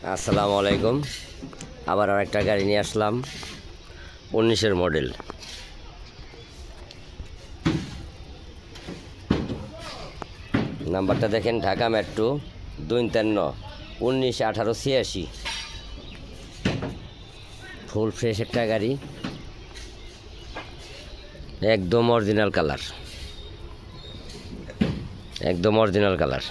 আসসালামু আলাইকুম। আবার আর একটা গাড়ি নিয়ে আসলাম, উনিশের মডেল। নাম্বারটা দেখেন, ঢাকা মেট্রো দুই তেন্ন উনিশ, আঠারো, ছিয়াশি। ফুল ফ্রেশ একটা গাড়ি। একদম অরিজিনাল কালার। একদম অরিজিনাল কালার।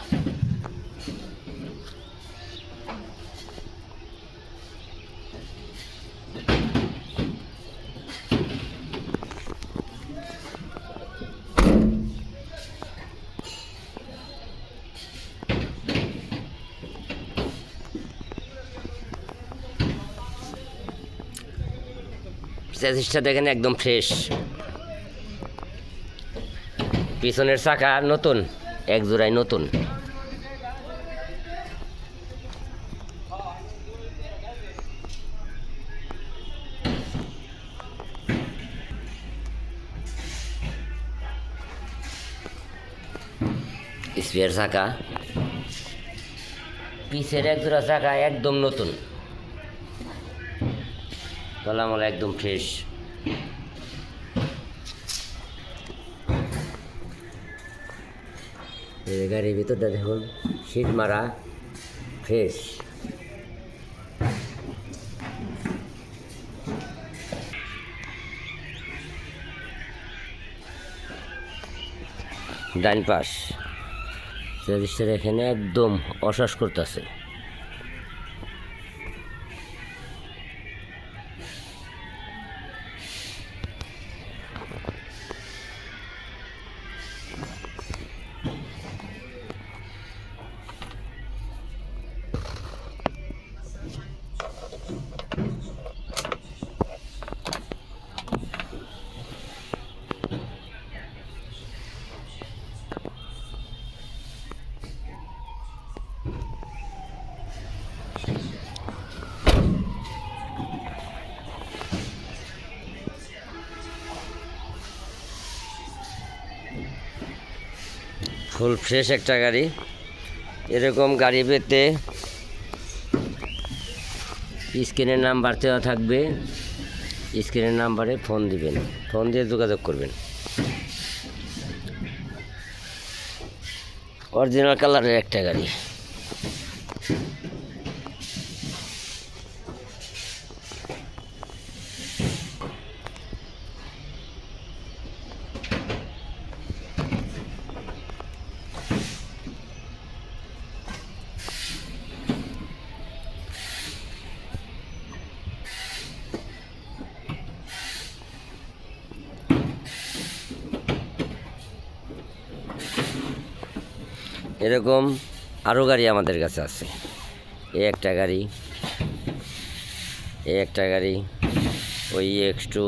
চ্যাসিসটা দেখেন একদম ফ্রেশ পিছনের চাকা নতুন, এক জোড়ায় নতুন। স্পেয়ার চাকা পিছের এক জোড়া চাকা একদম নতুন। তলামলা একদম ফ্রেশ গাড়ির ভিতরটা দেখুন শীত মারা ফ্রেশ ডাইন পাশ। এখানে একদম অশ্বাস করতেছে। ফুল ফ্রেশ একটা গাড়ি। এরকম গাড়ি পেতে স্ক্রিনের নাম্বার দেওয়া থাকবে। স্ক্রিনের নাম্বারে ফোন দিবেন। ফোন দিয়ে যোগাযোগ করবেন। অরিজিনাল কালারের একটা গাড়ি। এরকম আরও গাড়ি আমাদের কাছে আছে। এ একটা গাড়ি, এ একটা গাড়ি, ওই এক্স টু